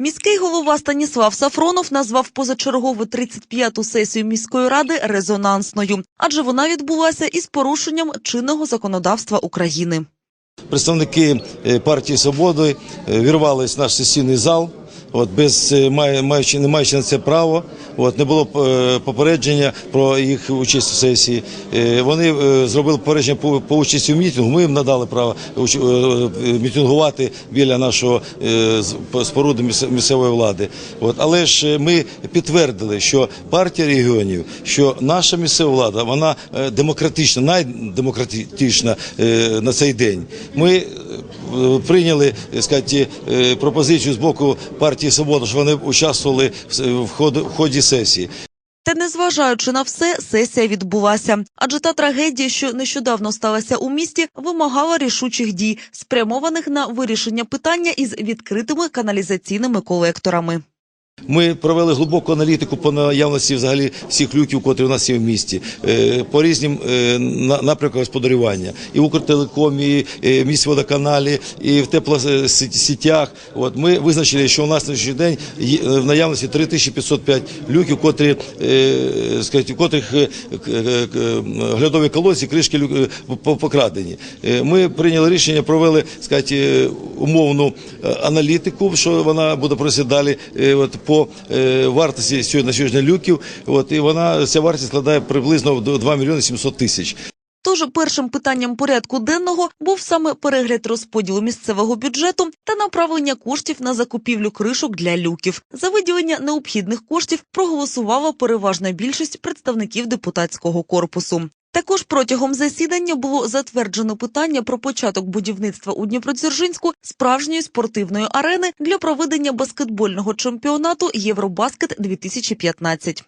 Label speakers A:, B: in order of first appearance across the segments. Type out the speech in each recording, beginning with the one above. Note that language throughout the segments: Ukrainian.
A: Міський голова Станіслав Сафронов назвав позачергову 35-ту сесію міської ради резонансною, адже вона відбулася із порушенням чинного законодавства України.
B: Представники е, партії Свободи е, вірвались в наш сесійний зал. От без е, маючи не маючи на це право, от не було е, попередження про їх участь у сесії. Е, Вони зробили попередження по, по участі в мітингу. Ми їм надали право мітингувати біля нашого споруди місцевої влади. От але ж ми підтвердили, що партія регіонів, що наша місцева влада, вона демократична, найдемократична на цей день. Ми прийняли сказати, пропозицію з боку партії Свобода, що вони участвували в ході сесії.
A: Та незважаючи на все, сесія відбулася. Адже та трагедія, що нещодавно сталася у місті, вимагала рішучих дій, спрямованих на вирішення питання із відкритими каналізаційними колекторами.
B: Ми провели глибоку аналітику по наявності взагалі всіх люків, котрі у нас є в місті, е, по різним е, на- напрямкам господарювання. І в Укртелекомі, і в міськводоканалі, і в теплосетях. От ми визначили, що у нас на сьогоднішній день е, в наявності 3505 люків, котрі, е, сказати, котрих глядові колодці, кришки покрадені. Ми прийняли рішення, провели сказати, е, умовну аналітику, що вона буде просити далі от, по е, вартості сьогодні на сьогодні люків. От, і вона ця вартість складає приблизно 2 мільйони 700 тисяч.
A: Тож першим питанням порядку денного був саме перегляд розподілу місцевого бюджету та направлення коштів на закупівлю кришок для люків. За виділення необхідних коштів проголосувала переважна більшість представників депутатського корпусу. Також протягом засідання було затверджено питання про початок будівництва у Дніпродзержинську справжньої спортивної арени для проведення баскетбольного чемпіонату Євробаскет 2015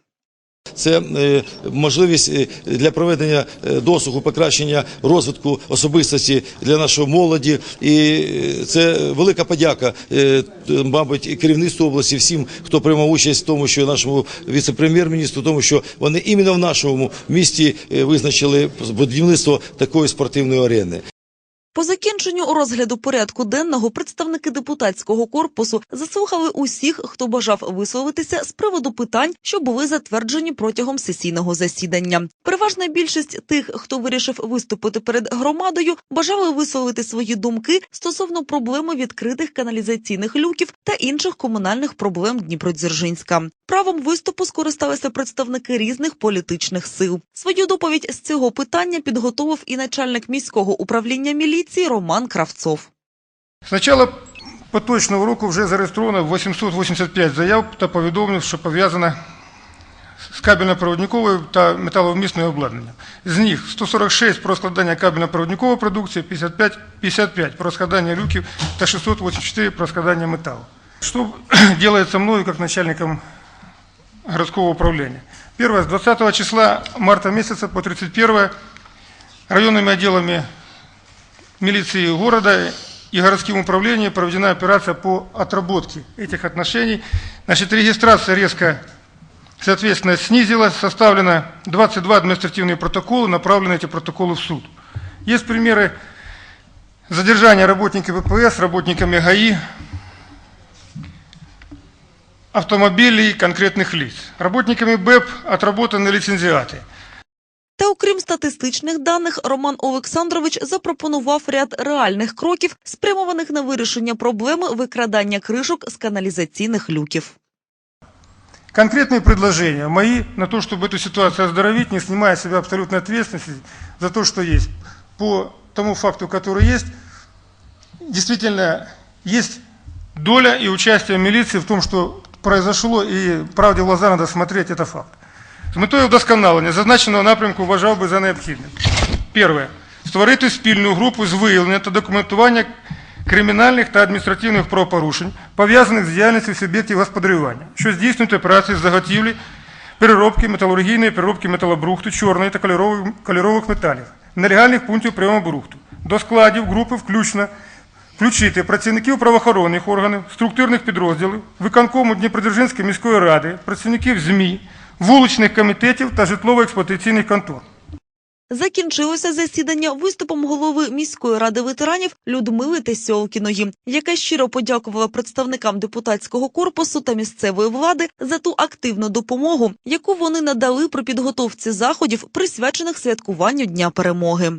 B: Це е, можливість е, для проведення е, досугу, покращення розвитку особистості для нашої молоді. І це велика подяка, мабуть, керівництву області, всім, хто приймав участь в тому, що нашому віце-прем'єр-міністру, тому що вони іменно в нашому місті визначили будівництво такої спортивної арени.
A: По закінченню розгляду порядку денного представники депутатського корпусу заслухали усіх, хто бажав висловитися з приводу питань, що були затверджені протягом сесійного засідання. Переважна більшість тих, хто вирішив виступити перед громадою, бажали висловити свої думки стосовно проблеми відкритих каналізаційних люків та інших комунальних проблем Дніпродзержинська. Правом виступу скористалися представники різних політичних сил. Свою доповідь з цього питання підготовив і начальник міського управління міліції Роман Кравцов.
C: З начала поточного року вже зареєстровано 885 заяв та повідомлень, що пов'язано з кабельно-проводниковою та металовмісною обладнанням. З них 146 про складання кабельно-проводникової продукції, 55, 55 про складання люків та 684 про складання металу. Что делается мною как начальником городского управления? Первое, с 20 числа марта месяца по 31 районными отделами милиции города и городским управлением проведена операция по отработке этих отношений. Значит, регистрация резко, соответственно, снизилась, составлено 22 административные протокола, направлены эти протоколы в суд. Есть примеры задержания работников ВПС, работниками ГАИ, автомобилей конкретных лиц. Работниками БЭП отработаны лицензиаты.
A: Та окрім статистичних даних, Роман Олександрович запропонував ряд реальних кроків, спрямованих на вирішення проблеми викрадання кришок з каналізаційних люків.
C: Конкретные предложения мои на то, чтобы эту ситуацию оздоровить, не снимая с себя абсолютной ответственности за то, что есть. По тому факту, который есть, действительно есть доля и участие милиции в том, что произошло, и правде в глаза надо смотреть, это факт. З метою вдосконалення зазначеного напрямку вважав би за необхідне. Перше. Створити спільну групу з виявлення та документування кримінальних та адміністративних правопорушень, пов'язаних з діяльністю суб'єктів господарювання, що здійснюють операції з заготівлі, переробки, металургійної переробки металобрухту, чорної та кольорових, кольорових металів, нелегальних пунктів прийому брухту. До складів групи включно включити працівників правоохоронних органів, структурних підрозділів, виконкому Дніпродзержинської міської ради, працівників ЗМІ, вуличних комітетів та житлово-експлуатаційних контор.
A: Закінчилося засідання виступом голови міської ради ветеранів Людмили Тесьолкіної, яка щиро подякувала представникам депутатського корпусу та місцевої влади за ту активну допомогу, яку вони надали при підготовці заходів, присвячених святкуванню Дня перемоги.